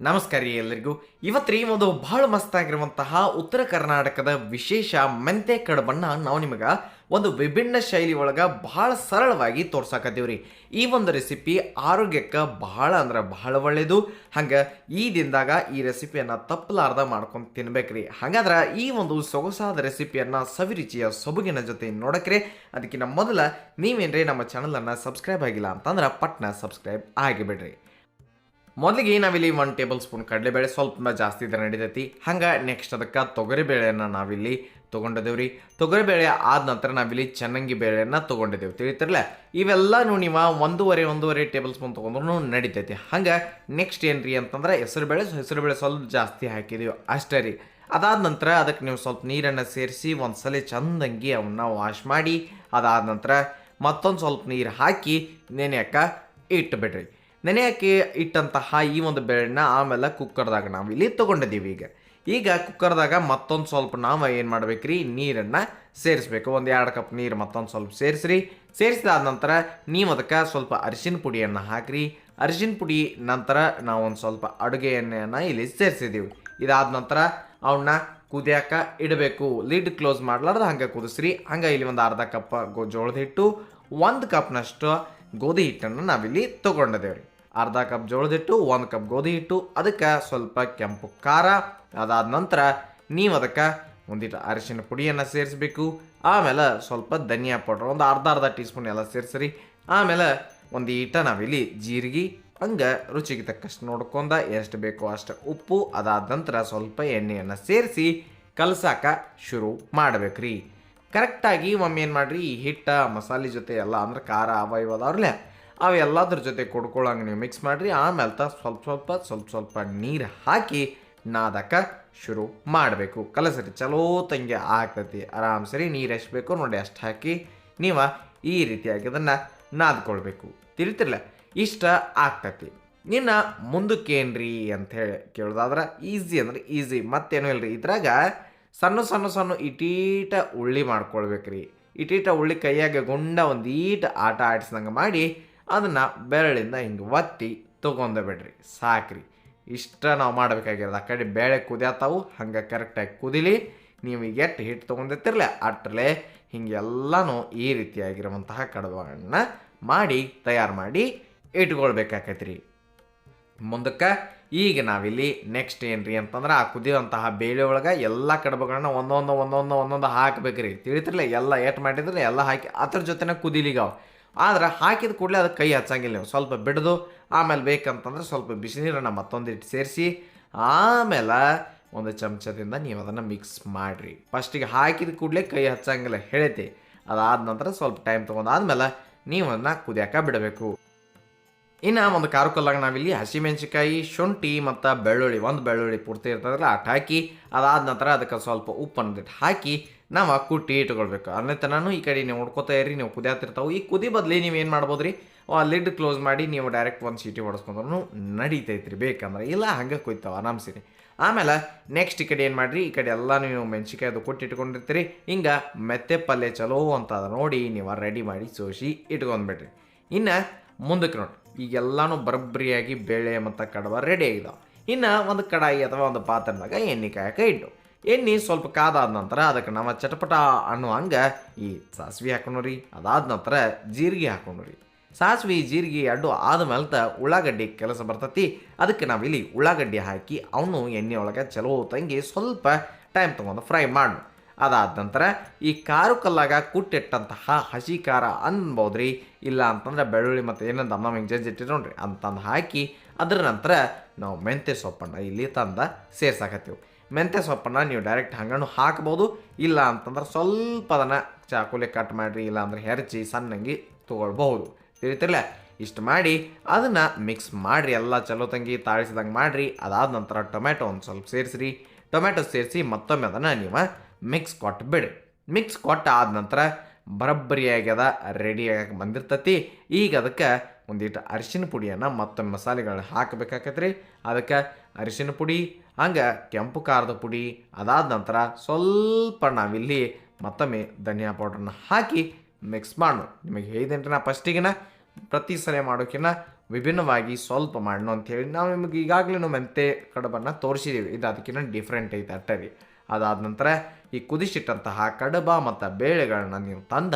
ನಮಸ್ಕಾರ ಎಲ್ಲರಿಗೂ ಇವತ್ತು ಒಂದು ಬಹಳ ಮಸ್ತಾಗಿರುವಂತಹ ಉತ್ತರ ಕರ್ನಾಟಕದ ವಿಶೇಷ ಮೆಂತೆ ಕಡುಬನ್ನ ನಾವು ನಿಮಗೆ ಒಂದು ವಿಭಿನ್ನ ಶೈಲಿ ಒಳಗೆ ಬಹಳ ಸರಳವಾಗಿ ತೋರ್ಸಾಕತ್ತೀವಿ ಈ ಒಂದು ರೆಸಿಪಿ ಆರೋಗ್ಯಕ್ಕೆ ಬಹಳ ಅಂದ್ರೆ ಬಹಳ ಒಳ್ಳೆಯದು ಹಂಗೆ ಈ ದಿನದಾಗ ಈ ರೆಸಿಪಿಯನ್ನು ತಪ್ಪಲಾರ್ದ ಮಾಡ್ಕೊಂಡು ತಿನ್ಬೇಕ್ರಿ ಹಾಗಾದ್ರೆ ಈ ಒಂದು ಸೊಗಸಾದ ರೆಸಿಪಿಯನ್ನು ಸವಿರುಚಿಯ ಸೊಬಗಿನ ಜೊತೆ ನೋಡಕ್ರಿ ಅದಕ್ಕಿಂತ ಮೊದಲ ನೀವೇನ್ರಿ ನಮ್ಮ ಚಾನಲನ್ನು ಸಬ್ಸ್ಕ್ರೈಬ್ ಆಗಿಲ್ಲ ಅಂತಂದ್ರೆ ಪಟ್ನ ಸಬ್ಸ್ಕ್ರೈಬ್ ಆಗಿಬಿಡ್ರಿ. ಮೊದಲಿಗೆ ನಾವಿಲ್ಲಿ ಒನ್ ಟೇಬಲ್ ಸ್ಪೂನ್ ಕಡಲೆಬೇಳೆ ಸ್ವಲ್ಪ ಜಾಸ್ತಿ ಇದ್ರೆ ನಡೀತೈತಿ. ಹಂಗೆ ನೆಕ್ಸ್ಟ್ ಅದಕ್ಕೆ ತೊಗರಿಬೇಳೆಯನ್ನು ನಾವಿಲ್ಲಿ ತೊಗೊಂಡಿದ್ದೇವೆ ರೀ ತೊಗರಿಬೇಳೆ ಆದ ನಂತರ ನಾವಿಲ್ಲಿ ಚೆನ್ನಂಗಿ ಬೇಳೆಯನ್ನು ತೊಗೊಂಡಿದ್ದೇವೆ ತಿಳಿತಿರಲ್ಲ ಇವೆಲ್ಲನೂ ನೀವು ಒಂದೂವರೆ ಒಂದೂವರೆ ಟೇಬಲ್ ಸ್ಪೂನ್ ತೊಗೊಂಡ್ರು ನಡೀತೈತಿ. ಹಂಗೆ ನೆಕ್ಸ್ಟ್ ಏನು ರೀ ಅಂತಂದ್ರೆ ಹೆಸರುಬೇಳೆ ಹೆಸರುಬೇಳೆ ಸ್ವಲ್ಪ ಜಾಸ್ತಿ ಹಾಕಿದೀವಿ. ಅಷ್ಟೇ ರೀ. ಅದಾದ ನಂತರ ಅದಕ್ಕೆ ನೀವು ಸ್ವಲ್ಪ ನೀರನ್ನು ಸೇರಿಸಿ ಒಂದು ಸಲ ಚಂದಂಗಿ ಅವನ್ನ ವಾಶ್ ಮಾಡಿ, ಅದಾದ ನಂತರ ಮತ್ತೊಂದು ಸ್ವಲ್ಪ ನೀರು ಹಾಕಿ, ನೆನೆಯಕ್ಕೆ ಇಟ್ಟುಬಿಡ್ರಿ ನೆನೆಯಕ್ಕೆ ಇಟ್ಟಂತಹ ಈ ಒಂದು ಬೇಳೆನ ಆಮೇಲೆ ಕುಕ್ಕರ್ದಾಗ ನಾವು ಇಲ್ಲಿ ತೊಗೊಂಡಿದ್ದೀವಿ ಈಗ. ಈಗ ಕುಕ್ಕರ್ದಾಗ ಮತ್ತೊಂದು ಸ್ವಲ್ಪ ನಾವು ಏನು ಮಾಡ್ಬೇಕ್ರಿ? ನೀರನ್ನು ಸೇರಿಸ್ಬೇಕು. ಒಂದು ಎರಡು ಕಪ್ ನೀರು ಮತ್ತೊಂದು ಸ್ವಲ್ಪ ಸೇರಿಸ್ರಿ. ಸೇರಿಸಿದಾದ ನಂತರ ನೀವು ಅದಕ್ಕೆ ಸ್ವಲ್ಪ ಅರಿಶಿನ ಪುಡಿಯನ್ನು ಹಾಕ್ರಿ. ಅರಿಶಿನ ಪುಡಿ ನಂತರ ನಾವು ಒಂದು ಸ್ವಲ್ಪ ಅಡುಗೆ ಎಣ್ಣೆಯನ್ನು ಇಲ್ಲಿ ಸೇರಿಸಿದ್ದೀವಿ ಇದಾದ ನಂತರ ಅವನ್ನ ಕುದಿಯಾಕ ಇಡಬೇಕು. ಲಿಡ್ ಕ್ಲೋಸ್ ಮಾಡ್ಲಾರ್ದು ಹಂಗೆ ಕುದಿಸ್ರಿ. ಹಂಗೆ ಇಲ್ಲಿ ಒಂದು ಅರ್ಧ ಕಪ್ ಗೋ ಜೋಳದ ಹಿಟ್ಟು, ಒಂದು ಕಪ್ನಷ್ಟು ಗೋಧಿ ಹಿಟ್ಟನ್ನು ನಾವಿಲ್ಲಿ ತೊಗೊಂಡಿದ್ದೇವೆ ರೀ ಅರ್ಧ ಕಪ್ ಜೋಳದ ಹಿಟ್ಟು ಒಂದು ಕಪ್ ಗೋಧಿ ಹಿಟ್ಟು ಅದಕ್ಕೆ ಸ್ವಲ್ಪ ಕೆಂಪು ಖಾರ, ಅದಾದ ನಂತರ ನೀವು ಅದಕ್ಕೆ ಒಂದಿಟ್ಟು ಅರಿಶಿನ ಪುಡಿಯನ್ನು ಸೇರಿಸಬೇಕು. ಆಮೇಲೆ ಸ್ವಲ್ಪ ಧನಿಯಾ ಪೌಡ್ರ್, ಒಂದು ಅರ್ಧ ಅರ್ಧ ಟೀ ಸ್ಪೂನ್ ಎಲ್ಲ ಸೇರಿಸ್ರಿ. ಆಮೇಲೆ ಒಂದು ಈಟ ನಾವಿಲ್ಲಿ ಜೀರಿಗೆ, ಹಂಗೆ ರುಚಿಗೆ ತಕ್ಕಷ್ಟು ನೋಡ್ಕೊಂಡ ಎಷ್ಟು ಬೇಕೋ ಅಷ್ಟು ಉಪ್ಪು, ಅದಾದ ನಂತರ ಸ್ವಲ್ಪ ಎಣ್ಣೆಯನ್ನು ಸೇರಿಸಿ ಕಲಸಾಕ ಶುರು ಮಾಡ್ಬೇಕ್ರಿ. ಕರೆಕ್ಟಾಗಿ ಒಮ್ಮೆ ಏನು ಮಾಡಿರಿ, ಈ ಹಿಟ್ಟ, ಮಸಾಲೆ ಜೊತೆ ಎಲ್ಲ, ಅಂದ್ರೆ ಖಾರ ಅವ ಇವ ಅದಾವ್ರಲ್ಲ ಅವೆಲ್ಲದ್ರ ಜೊತೆ ಕೊಡ್ಕೊಳ್ಳಂಗೆ ನೀವು ಮಿಕ್ಸ್ ಮಾಡಿರಿ. ಆಮೇಲೆ ತ ಸ್ವಲ್ಪ ಸ್ವಲ್ಪ ಸ್ವಲ್ಪ ಸ್ವಲ್ಪ ನೀರು ಹಾಕಿ ನಾದಕ್ಕೆ ಶುರು ಮಾಡಬೇಕು. ಕಲಸರಿ, ಚಲೋ ತಂಗೆ ಆಗ್ತೈತಿ. ಆರಾಮ್ ಸರಿ ನೀರು ಎಷ್ಟು ಬೇಕು ನೋಡಿ ಅಷ್ಟು ಹಾಕಿ ನೀವು ಈ ರೀತಿಯಾಗಿ ಅದನ್ನು ನಾದ್ಕೊಳ್ಬೇಕು. ತಿಳಿತಿರಲ್ಲ ಇಷ್ಟ ಆಗ್ತೈತಿ. ನಿನ್ನ ಮುಂದಕ್ಕೇನು ರೀ ಅಂತ ಹೇಳಿ ಕೇಳೋದಾದ್ರೆ ಈಸಿ ಅಂದ್ರೆ ಈಸಿ ಮತ್ತೇನು ಇಲ್ಲರಿ ಇದ್ರಾಗ ಸಣ್ಣ ಸಣ್ಣ ಸಣ್ಣ ಇಟೀಟ ಉಳ್ಳಿ ಮಾಡ್ಕೊಳ್ಬೇಕ್ರಿ. ಇಟೀಟ ಉಳ್ಳಿ ಕೈಯಾಗ ಗುಂಡ ಒಂದು ಈಟ ಆಟ ಆಡಿಸ್ದಂಗೆ ಮಾಡಿ ಅದನ್ನು ಬೆರಳಿಂದ ಹಿಂಗೆ ಒತ್ತಿ ತೊಗೊಂಡ ಬಿಡ್ರಿ. ಸಾಕ್ರಿ. ಇಷ್ಟ ನಾವು ಮಾಡಬೇಕಾಗಿರೋದು ಆ ಕಡೆ ಬೇಳೆ ಕುದಿಯತ್ತಾವು, ಹಂಗೆ ಕರೆಕ್ಟಾಗಿ ಕುದಿಲಿ, ನೀವು ಈಗ ಎಷ್ಟು ಹಿಟ್ಟು ತೊಗೊಂಡಿರ್ತಿರಲ್ಲ ಅಟ್ರಲೆ ಹಿಂಗೆಲ್ಲನೂ ಈ ರೀತಿಯಾಗಿರುವಂತಹ ಕಡುಬನ್ನು ಮಾಡಿ, ತಯಾರು ಮಾಡಿ ಇಟ್ಕೊಳ್ಬೇಕಾಕೈತ್ರಿ. ಮುಂದಕ್ಕೆ ಈಗ ನಾವಿಲ್ಲಿ ನೆಕ್ಸ್ಟ್ ಏನ್ರಿ ಅಂತಂದ್ರೆ ಆ ಕುದಿಯುವಂತಹ ಬೇಳೆ ಒಳಗೆ ಎಲ್ಲ ಕಡುಬುಗಳನ್ನ ಒಂದೊಂದು ಒಂದೊಂದು ಒಂದೊಂದು ಹಾಕಬೇಕ್ರಿ. ತಿಳಿತಿರ್ಲಿ ಎಲ್ಲ ಏಟ್ ಮಾಡಿದ್ರೆ ಎಲ್ಲ ಹಾಕಿ ಅದ್ರ ಜೊತೆನೇ ಕುದಿಲಿಗಾವ ಆದ್ರೆ ಹಾಕಿದ ಕೂಡಲೇ ಅದಕ್ಕೆ ಕೈ ಹಚ್ಚಂಗಿಲ್ಲ ಸ್ವಲ್ಪ ಬಿಡದು, ಆಮೇಲೆ ಬೇಕಂತಂದ್ರೆ ಸ್ವಲ್ಪ ಬಿಸಿನೀರನ್ನು ಮತ್ತೊಂದು ಇಟ್ಟು ಸೇರಿಸಿ, ಆಮೇಲೆ ಒಂದು ಚಮಚದಿಂದ ನೀವು ಅದನ್ನು ಮಿಕ್ಸ್ ಮಾಡಿರಿ. ಫಸ್ಟಿಗೆ ಹಾಕಿದ ಕೂಡಲೇ ಕೈ ಹಚ್ಚಂಗಿಲ್ಲ ಹೇಳೈತಿ ಅದಾದ ನಂತರ ಸ್ವಲ್ಪ ಟೈಮ್ ತೊಗೊಂಡಾದ್ಮೇಲೆ ನೀವು ಅದನ್ನ ಕುದಿಯಾಕ ಬಿಡಬೇಕು. ಇನ್ನು ಒಂದು ಖಾರ ಕಲ್ಲಾಗ ನಾವಿಲ್ಲಿ ಹಸಿಮೆಣಸಿಕಾಯಿ ಶುಂಠಿ ಮತ್ತು ಬೆಳ್ಳುಳ್ಳಿ, ಒಂದು ಬೆಳ್ಳುಳ್ಳಿ ಪೂರ್ತಿ ಇರ್ತದಲ್ಲ ಅಟ್ ಹಾಕಿ, ಅದಾದ ನಂತರ ಅದಕ್ಕೆ ಸ್ವಲ್ಪ ಉಪ್ಪನ್ನು ಹಾಕಿ ನಾವು ಕುಟ್ಟಿ ಇಟ್ಕೊಳ್ಬೇಕು. ಅನ್ನತ್ತೆ ನಾನು ಈ ಕಡೆ ನೀವು ಹೊಡ್ಕೋತಾ ಇರಿ ನೀವು ಕುದಿಯಾತಿರ್ತಾವೆ ಈ ಕುದಿ ಬದಲಿ ನೀವು ಏನು ಮಾಡ್ಬೋದು ರೀ ಲಿಡ್ ಕ್ಲೋಸ್ ಮಾಡಿ ನೀವು ಡೈರೆಕ್ಟ್ ಒಂದು ಸೀಟಿ ಹೊಡೆಸ್ಕೊಂಡ್ರು ನಡೀತೈತ್ರಿ ಬೇಕಂದ್ರೆ. ಇಲ್ಲ, ಹಂಗೆ ಕುಯ್ತಾವ, ಆರಾಮ್ಸಿರಿ. ಆಮೇಲೆ ನೆಕ್ಸ್ಟ್ ಈ ಕಡೆ ಏನು ಮಾಡಿರಿ? ಈ ಕಡೆ ಎಲ್ಲ ನೀವು ಮೆಣಸಿಕಾಯಿ ಅದು ಕೊಟ್ಟು ಇಟ್ಕೊಂಡಿರ್ತೀರಿ. ಹಿಂಗೆ ಮೆತ್ತೆ ಪಲ್ಯ ಚಲೋ ಅಂತ ನೋಡಿ ನೀವು ರೆಡಿ ಮಾಡಿ ಸೋಸಿ ಇಟ್ಕೊಂಡ್ಬಿಡ್ರಿ. ಇನ್ನು ಮುಂದಕ್ಕೆ ನೋಡಿ, ಈಗೆಲ್ಲನೂ ಬರಬ್ಬರಿಯಾಗಿ ಬೇಳೆ ಮತ್ತು ಕಡವ ರೆಡಿ ಆಗಿದಾವೆ. ಇನ್ನು ಒಂದು ಕಡಾಯಿ ಅಥವಾ ಒಂದು ಪಾತ್ರೆದಾಗ ಎಣ್ಣೆ ಕಾಯಕ ಇಟ್ಟು. ಎಣ್ಣೆ ಸ್ವಲ್ಪ ಕಾದಾದ ನಂತರ ಅದಕ್ಕೆ ನಾವು ಚಟಪಟ ಅನ್ನೋ ಹಂಗೆ ಈ ಸಾಸಿವೆ ಹಾಕೊಂಡ್ರಿ ಅದಾದ ನಂತರ ಜೀರಿಗೆ ಹಾಕೊಂಡ್ರಿ ಸಾಸಿವೆ, ಜೀರಿಗೆ ಅಡ್ಡು ಆದ್ಮೇಲೆ ಉಳ್ಳಾಗಡ್ಡಿ ಕೆಲಸ ಬರ್ತೈತಿ. ಅದಕ್ಕೆ ನಾವಿಲ್ಲಿ ಉಳ್ಳಾಗಡ್ಡಿ ಹಾಕಿ ಅವನು ಎಣ್ಣೆ ಒಳಗೆ ಚಲೋ ತಂಗಿ ಸ್ವಲ್ಪ ಟೈಮ್ ತೊಗೊಂಡು ಫ್ರೈ ಮಾಡು ಅದಾದ ನಂತರ ಈ ಕಾರು ಕಲ್ಲಾಗ ಕುಟ್ಟಿಟ್ಟಂತಹ ಹಸಿ ಖಾರ ಅನ್ಬೋದ್ರಿ, ಇಲ್ಲ ಅಂತಂದ್ರೆ ಬೆಳ್ಳುಳ್ಳಿ ಮತ್ತು ಏನಂತ ಅಮ್ಮ ಹಿಂಗೆ ಜಜ್ಜಿಟ್ಟಿರಿ ನೋಡ್ರಿ. ಅಂತಂದು ಹಾಕಿ ಅದರ ನಂತರ ನಾವು ಮೆಂತ್ಯ ಸೊಪ್ಪನ್ನು ಇಲ್ಲಿ ತಂದು ಸೇರ್ಸಾಕತ್ತೀವಿ. ಮೆಂತ್ಯ ಸೊಪ್ಪನ್ನು ನೀವು ಡೈರೆಕ್ಟ್ ಹಂಗನು ಹಾಕ್ಬೋದು. ಇಲ್ಲ ಅಂತಂದ್ರೆ ಸ್ವಲ್ಪ ಅದನ್ನು ಚಾಕುಲಿ ಕಟ್ ಮಾಡಿರಿ, ಇಲ್ಲ ಹೆರ್ಚಿ ಹೆರಚಿ ಸಣ್ಣಂಗಿ ತೊಗೊಳ್ಬಹುದು. ತಿಳಿತಿರಲ್ಲ ಇಷ್ಟು ಮಾಡಿ ಅದನ್ನು ಮಿಕ್ಸ್ ಮಾಡಿರಿ, ಎಲ್ಲ ಚಲೋ ತಂಗಿ ತಾಳಿಸಿದಂಗೆ ಮಾಡಿರಿ. ಅದಾದ ನಂತರ ಟೊಮೆಟೊ ಒಂದು ಸ್ವಲ್ಪ ಸೇರಿಸ್ರಿ. ಟೊಮೆಟೊ ಸೇರಿಸಿ ಮತ್ತೊಮ್ಮೆ ಅದನ್ನು ನೀವು ಮಿಕ್ಸ್ ಕೊಟ್ಟು ಬಿಡಿ ಮಿಕ್ಸ್ ಕೊಟ್ಟಾದ ನಂತರ ಬರಬ್ಬರಿಯಾಗಿ ಅದ ರೆಡಿಯಾಗಿ ಬಂದಿರ್ತತಿ. ಈಗ ಅದಕ್ಕೆ ಒಂದಿಟ್ಟು ಅರಿಶಿನ ಪುಡಿಯನ್ನು ಮತ್ತೊಮ್ಮೆ ಮಸಾಲೆಗಳನ್ನ ಹಾಕಬೇಕಾಕತ್ರಿ. ಅದಕ್ಕೆ ಅರಿಶಿನ ಪುಡಿ, ಹಂಗೆ ಕೆಂಪು ಖಾರದ ಪುಡಿ, ಅದಾದ ನಂತರ ಸ್ವಲ್ಪ ನಾವಿಲ್ಲಿ ಮತ್ತೊಮ್ಮೆ ಧನಿಯಾ ಪೌಡ್ರನ್ನ ಹಾಕಿ ಮಿಕ್ಸ್ ಮಾಡು ನಿಮಗೆ ಹೇಳಿದೇನ್ರಿ ನಾ ಫಸ್ಟಿಗಿನ ಪ್ರತಿ ಸಲ ಮಾಡೋಕ್ಕಿಂತ ವಿಭಿನ್ನವಾಗಿ ಸ್ವಲ್ಪ ಮಾಡೋಣ ಅಂಥೇಳಿ ನಾವು ನಿಮಗೆ ಈಗಾಗಲೇ ಮೆಂತೆ ಕಡುಬನ್ನು ತೋರಿಸಿದ್ದೀವಿ ಇದು ಅದಕ್ಕಿಂತ ಡಿಫ್ರೆಂಟ್ ಐತೆ ಅಟ್ಟರಿ. ಅದಾದ ನಂತರ ಈ ಕುದಿಸಿಟ್ಟಂತಹ ಕಡಬ ಮತ್ತು ಬೇಳೆಗಳನ್ನ ನೀವು ತಂದ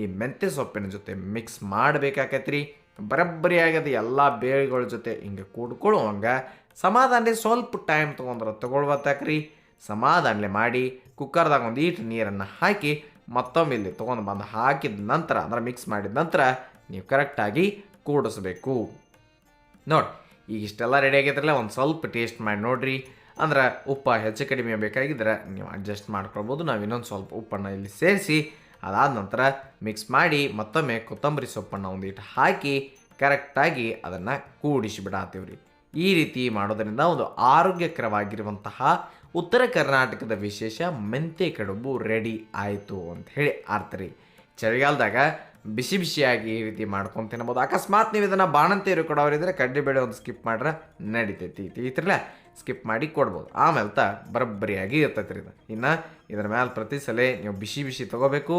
ಈ ಮೆಂತ್ಯ ಸೊಪ್ಪಿನ ಜೊತೆ ಮಿಕ್ಸ್ ಮಾಡಬೇಕಾಕೈತ್ರಿ. ಬರಬ್ಬರಿಯಾಗಿ ಆಗಿದೆ ಎಲ್ಲ ಬೇಳೆಗಳ ಜೊತೆ ಹಿಂಗೆ ಕೂಡ್ಕೊಳ್ಳುವಂಗೆ ಸಮಾಧಾನ ಸ್ವಲ್ಪ ಟೈಮ್ ತೊಗೊಂಡ್ರೆ ತೊಗೊಳ್ಬತ್ತಾಕ್ರಿ ಸಮಾಧಾನಲೆ ಮಾಡಿ ಕುಕ್ಕರ್ದಾಗ ಒಂದು ಈಟು ನೀರನ್ನು ಹಾಕಿ ಮತ್ತೊಮ್ಮೆ ಇಲ್ಲಿ ತೊಗೊಂಡು ಬಂದು ಹಾಕಿದ ನಂತರ, ಅಂದ್ರೆ ಮಿಕ್ಸ್ ಮಾಡಿದ ನಂತರ ನೀವು ಕರೆಕ್ಟಾಗಿ ಕೂಡಿಸ್ಬೇಕು. ನೋಡಿ, ಈಗ ಇಷ್ಟೆಲ್ಲ ರೆಡಿ ಆಗಿದ್ರಲ್ಲ ಒಂದು ಸ್ವಲ್ಪ ಟೇಸ್ಟ್ ಮಾಡಿ ನೋಡ್ರಿ. ಅಂದ್ರೆ ಉಪ್ಪು ಹೆಚ್ಚು ಕಡಿಮೆ ಬೇಕಾಗಿದ್ರೆ ನೀವು ಅಡ್ಜಸ್ಟ್ ಮಾಡ್ಕೊಳ್ಬೋದು, ನಾವು ಇನ್ನೊಂದು ಸ್ವಲ್ಪ ಉಪ್ಪನ್ನು ಇಲ್ಲಿ ಸೇರಿಸಿ ಅದಾದ ನಂತರ ಮಿಕ್ಸ್ ಮಾಡಿ ಮತ್ತೊಮ್ಮೆ ಕೊತ್ತಂಬರಿ ಸೊಪ್ಪನ್ನು ಒಂದಿಟ್ಟು ಹಾಕಿ ಕರೆಕ್ಟಾಗಿ ಅದನ್ನು ಕೂಡಿಸಿ ಬಿಡಾತೀವ್ರಿ. ಈ ರೀತಿ ಮಾಡೋದರಿಂದ ಒಂದು ಆರೋಗ್ಯಕರವಾಗಿರುವಂತಹ ಉತ್ತರ ಕರ್ನಾಟಕದ ವಿಶೇಷ ಮೆಂತೆ ಕಡುಬು ರೆಡಿ ಆಯಿತು ಅಂತ ಹೇಳಿ ಆರ್ತೀರಿ ಚಳಿಗಾಲದಾಗ ಬಿಸಿ ಬಿಸಿಯಾಗಿ ಈ ರೀತಿ ಮಾಡ್ಕೊಂಡು ತಿನ್ಬೋದು. ಅಕಸ್ಮಾತ್ ನೀವು ಇದನ್ನು ಬಾಣಂತಿಯರು ಕೊಡೋರಿದ್ರೆ ಕಡ್ಲೆಬೇಳೆ ಒಂದು ಸ್ಕಿಪ್ ಮಾಡ್ರೆ ನಡಿತೈತಿ. ತಿಳಿತಿರಲ್ಲ ಸ್ಕಿಪ್ ಮಾಡಿ ಕೊಡ್ಬೋದು. ಆಮೇಲೆ ತ ಬರಬ್ಬರಿಯಾಗಿ ಇರ್ತೈತೆ ರೀ ಇದು. ಇನ್ನು ಇದ್ರ ಮ್ಯಾಲೆ ಪ್ರತಿ ಸಲ ನೀವು ಬಿಸಿ ಬಿಸಿ ತೊಗೋಬೇಕು.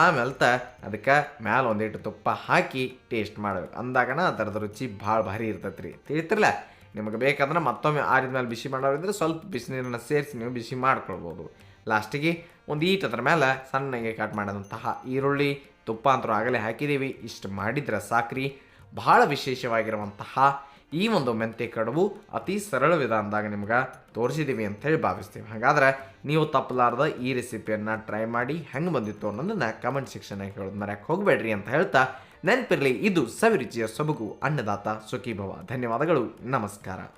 ಆಮೇಲೆ ತ ಅದಕ್ಕೆ ಮ್ಯಾಲೆ ಒಂದಿಟ್ಟು ತುಪ್ಪ ಹಾಕಿ ಟೇಸ್ಟ್ ಮಾಡಬೇಕು. ಅಂದಾಗನ ಅದರದ ರುಚಿ ಭಾಳ ಭಾರಿ ಇರ್ತೈತೆ ರೀ ತಿಳಿತಿರಲ್ಲ ನಿಮಗೆ ಬೇಕಂದ್ರೆ ಮತ್ತೊಮ್ಮೆ ಆರಿದ ಮೇಲೆ ಬಿಸಿ ಮಾಡೋರಿದ್ರೆ ಸ್ವಲ್ಪ ಬಿಸಿನೀರನ್ನು ಸೇರಿಸಿ ನೀವು ಬಿಸಿ ಮಾಡ್ಕೊಳ್ಬೋದು. ಲಾಸ್ಟಿಗೆ ಒಂದು ಈಟ್ ಅದ್ರ ಮೇಲೆ ಸಣ್ಣಗೆ ಕಟ್ ಮಾಡಿದಂತಹ ಈರುಳ್ಳಿ ತುಪ್ಪ ಅಂತರೂ ಆಗಲೇ ಹಾಕಿದ್ದೀವಿ. ಇಷ್ಟು ಮಾಡಿದ್ರೆ ಸಾಕ್ರಿ. ಬಹಳ ವಿಶೇಷವಾಗಿರುವಂತಹ ಈ ಒಂದು ಮೆಂತೆ ಕಡುಬು ಅತಿ ಸರಳ ವಿಧಾನದಾಗ ನಿಮ್ಗೆ ತೋರಿಸಿದ್ದೀವಿ ಅಂತ ಹೇಳಿ ಭಾವಿಸ್ತೀವಿ. ಹಾಗಾದ್ರೆ ನೀವು ತಪ್ಪಲಾರ್ದ ಈ ರೆಸಿಪಿಯನ್ನು ಟ್ರೈ ಮಾಡಿ ಹೆಂಗೆ ಬಂದಿತ್ತು ಅನ್ನೋದನ್ನ ಕಮೆಂಟ್ ಸೆಕ್ಷನ್ನಾಗ ಹೇಳೋದು ಮರ್ಯಾಕೆ ಹೋಗಬೇಡ್ರಿ ಅಂತ ಹೇಳ್ತಾ ನೆನಪಿರಲಿ, ಇದು ಸವಿರುಚಿಯ ಸೊಬಗು ಅನ್ನದಾತ ಸುಖೀಭವ. ಧನ್ಯವಾದಗಳು. ನಮಸ್ಕಾರ.